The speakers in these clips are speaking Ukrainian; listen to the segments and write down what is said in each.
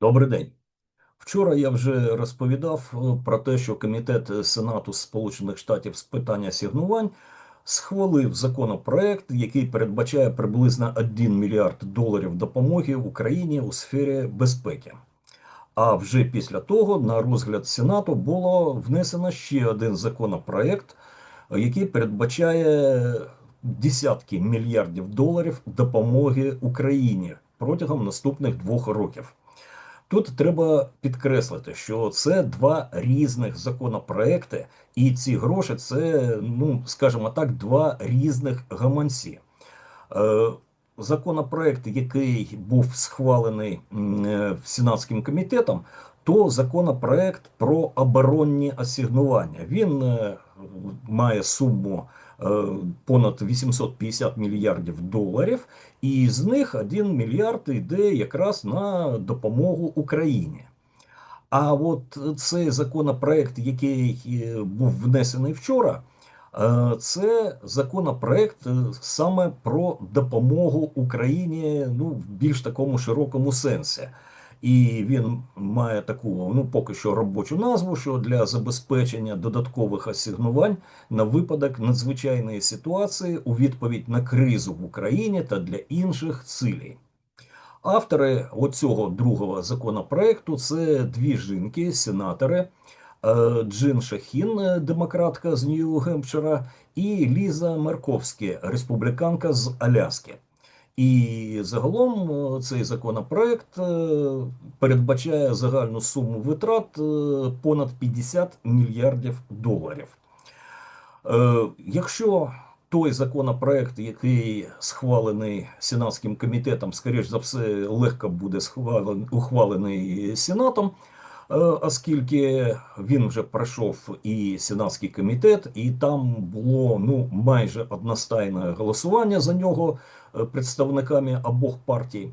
Добрий день. Вчора я вже розповідав е, про те, що Комітет Сенату Сполучених Штатів з питань асигнувань схвалив законопроект, який передбачає приблизно 1 мільярд доларів допомоги Україні у сфері безпеки. А вже після того на розгляд Сенату було внесено ще один законопроект, який передбачає десятки мільярдів доларів допомоги Україні протягом наступних двох років. Тут треба підкреслити, що це два різних законопроекти, і ці гроші це, ну скажімо так, два різних гаманці. Е, законопроект, який був схвалений е, Сенатським комітетом, то законопроект про оборонні асигнування. Він е, має суму понад 850 мільярдів доларів, і з них 1 мільярд йде якраз на допомогу Україні. А от цей законопроект, який е, був внесений вчора, е, це законопроект саме про допомогу Україні ну, в більш такому широкому сенсі. І він має таку, ну поки що робочу назву, що для забезпечення додаткових асигнувань на випадок надзвичайної ситуації у відповідь на кризу в Україні та для інших цілей. Автори оцього другого законопроекту це дві жінки, сенатори. Е, Джин Шахін, демократка з Нью-Гемпшира, і Ліза Марковська, республіканка з Аляски. І загалом е, цей законопроект е, передбачає загальну суму витрат е, понад 50 мільярдів доларів. Якщо той законопроект, який схвалений Сенатським комітетом, скоріш за все, легко буде ухвалений Сенатом, оскільки він вже пройшов і Сенатський комітет, і там було ну майже одностайне голосування за нього. Е, представниками обох партій,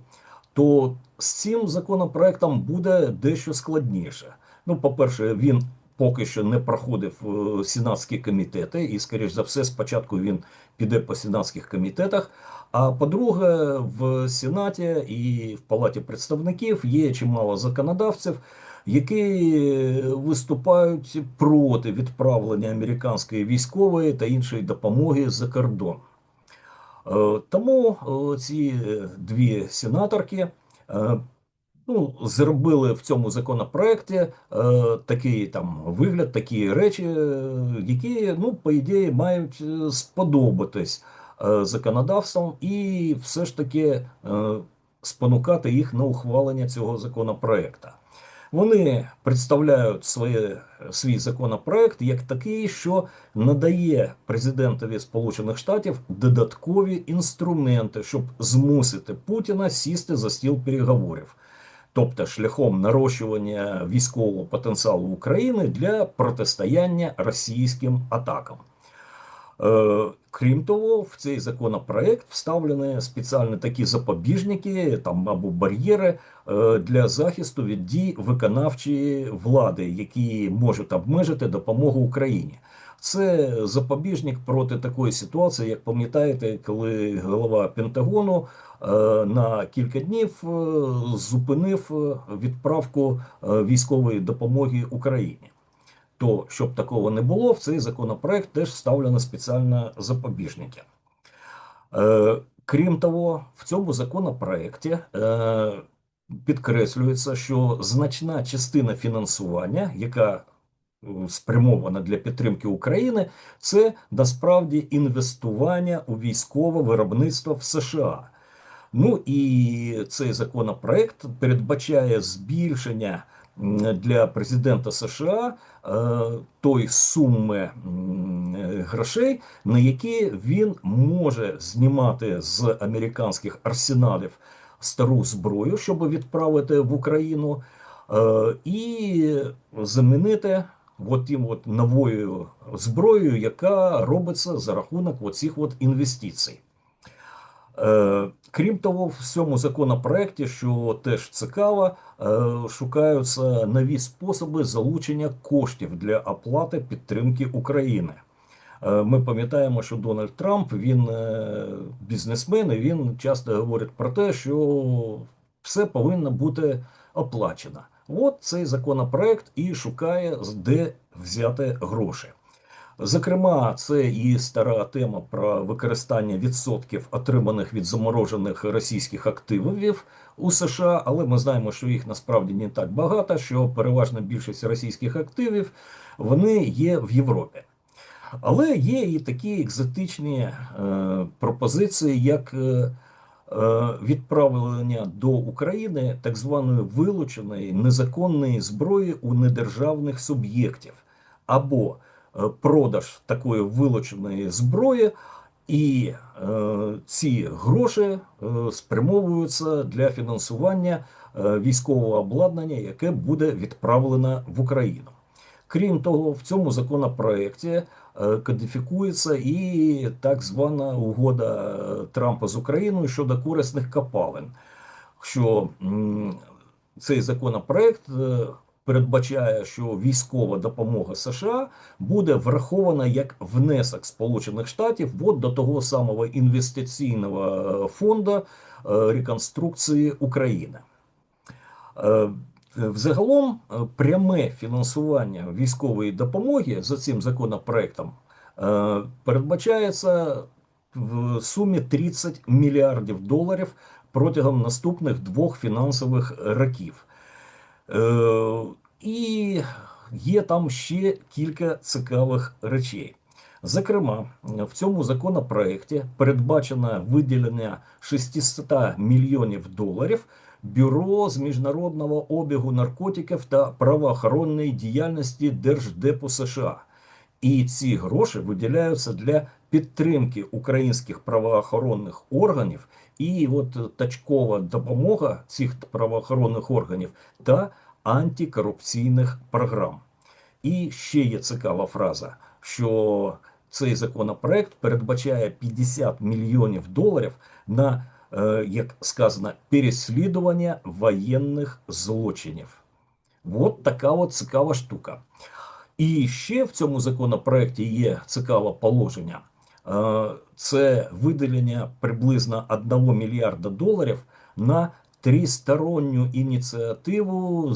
то з цим законопроектом буде дещо складніше. Ну, по-перше, він поки що не проходив е, сенатські комітети, і, скоріш за все, спочатку він піде по сенатських комітетах. А по-друге, в Сенаті і в Палаті представників є чимало законодавців, які виступають проти відправлення американської військової та іншої допомоги за кордон. Е, тому е, ці дві сенаторки е, ну, зробили в цьому законопроекті такий там вигляд, такі речі, які, ну, по ідеї, мають сподобатись законодавством і все ж таки спонукати їх на ухвалення цього законопроекту. Вони представляють своє, свій законопроект як такий, що надає президентові Сполучених Штатів додаткові інструменти, щоб змусити Путіна сісти за стіл переговорів, тобто шляхом нарощування військового потенціалу України для протистояння російським атакам. Е, крім того, в цей законопроект вставлені спеціальні такі запобіжники там або бар'єри е, для захисту від дій виконавчої влади, які можуть обмежити допомогу Україні. Це запобіжник проти такої ситуації, як пам'ятаєте, коли голова Пентагону е, на кілька днів зупинив відправку військової допомоги Україні то щоб такого не було, в цей законопроект теж вставлено спеціальні запобіжники. Е, Крім того, в цьому законопроекті е, підкреслюється, що значна частина фінансування, яка е, спрямована для підтримки України, це насправді інвестування у військове виробництво в США. Ну і цей законопроект передбачає збільшення для президента США е, той суми грошей, на які він може знімати з американських арсеналів стару зброю, щоб відправити в Україну, е, і замінити от тим от новою зброєю, яка робиться за рахунок оцих от інвестицій. Е, крім того, в цьому законопроекті, що теж цікаво, е, шукаються нові способи залучення коштів для оплати підтримки України. Е, ми пам'ятаємо, що Дональд Трамп він бізнесмен, і він часто говорить про те, що все повинно бути оплачена. От цей законопроект і шукає, де взяти гроші. Зокрема, це і стара тема про використання відсотків отриманих від заморожених російських активів у США, але ми знаємо, що їх насправді не так багато, що переважна більшість російських активів вони є в Європі. Але є і такі екзотичні е, пропозиції, як е, е, відправлення до України так званої вилученої незаконної зброї у недержавних суб'єктів, або продаж такої вилученої зброї, і е, ці гроші е, спрямовуються для фінансування е, військового обладнання, яке буде відправлено в Україну. Крім того, в цьому законопроекті е, кодифікується і так звана угода е, Трампа з Україною щодо корисних копалин. Що цей законопроект е, передбачає, що військова допомога США буде врахована як внесок Сполучених Штатів от до того самого інвестиційного е, фонду е, реконструкції України. Е, Взагалом, пряме фінансування військової допомоги за цим законопроектом передбачається в сумі 30 мільярдів доларів протягом наступних двох фінансових років. Е, І є там ще кілька цікавих речей. Зокрема, в цьому законопроекті передбачено виділення 600 мільйонів доларів Бюро з міжнародного обігу наркотиків та правоохоронної діяльності Держдепу США. І ці гроші виділяються для підтримки українських правоохоронних органів, і от тачкова допомога цих правоохоронних органів та антикорупційних програм. І ще є цікава фраза, що цей законопроект передбачає 50 мільйонів доларів на, е, як сказано, переслідування воєнних злочинів. От така от цікава штука. І ще в цьому законопроекті є цікаве положення. Е, Це виділення приблизно 1 мільярда доларів на тристоронню ініціативу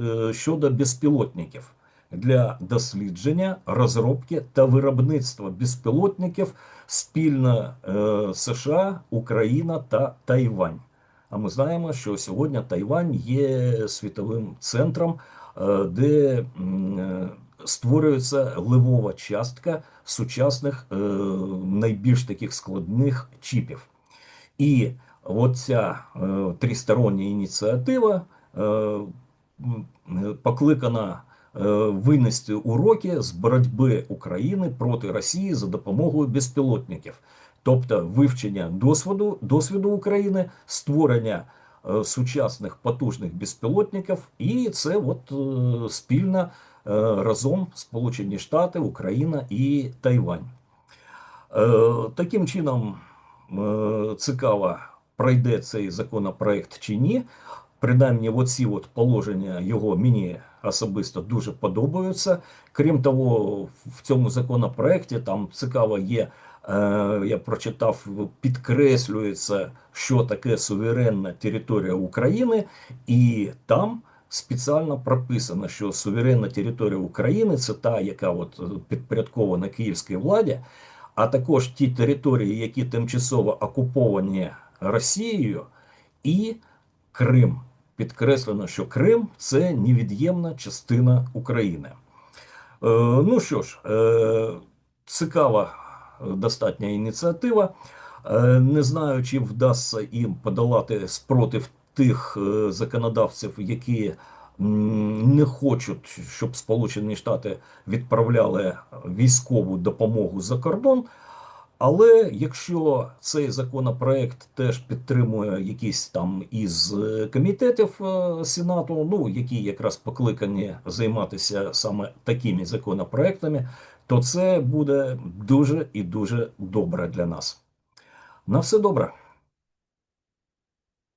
е, щодо безпілотників для дослідження, розробки та виробництва безпілотників спільно е, США, Україна та Тайвань. А ми знаємо, що сьогодні Тайвань є світовим центром, де створюється ливова частка сучасних е, найбільш таких складних чіпів. І оця е, тристороння ініціатива е, покликана е, винести уроки з боротьби України проти Росії за допомогою безпілотників, тобто вивчення досвіду, досвіду України, створення е, сучасних потужних безпілотників, і це от е, спільно е, разом Сполучені Штати, Україна і Тайвань. Е, Таким чином, е, цікаво, пройде цей законопроект чи ні. Принаймні, оці от положення його мені особисто дуже подобаються. Крім того, в цьому законопроекті там цікаво є. е, Я прочитав, підкреслюється, що таке суверенна територія України, і там спеціально прописано, що суверенна територія України це та, яка от підпорядкована київській владі, а також ті території, які тимчасово окуповані Росією, і Крим. Підкреслено, що Крим це невід'ємна частина України. Е, ну що ж, е, цікава е, достатня ініціатива. Е, не знаю, чи вдасться їм подолати спротив тих е, законодавців, які не хочуть, щоб Сполучені Штати відправляли військову допомогу за кордон. Але якщо цей законопроект теж підтримує якийсь там із е, комітетів е, Сенату, ну які якраз покликані займатися саме такими законопроектами, то це буде дуже і дуже добре для нас. На все добре.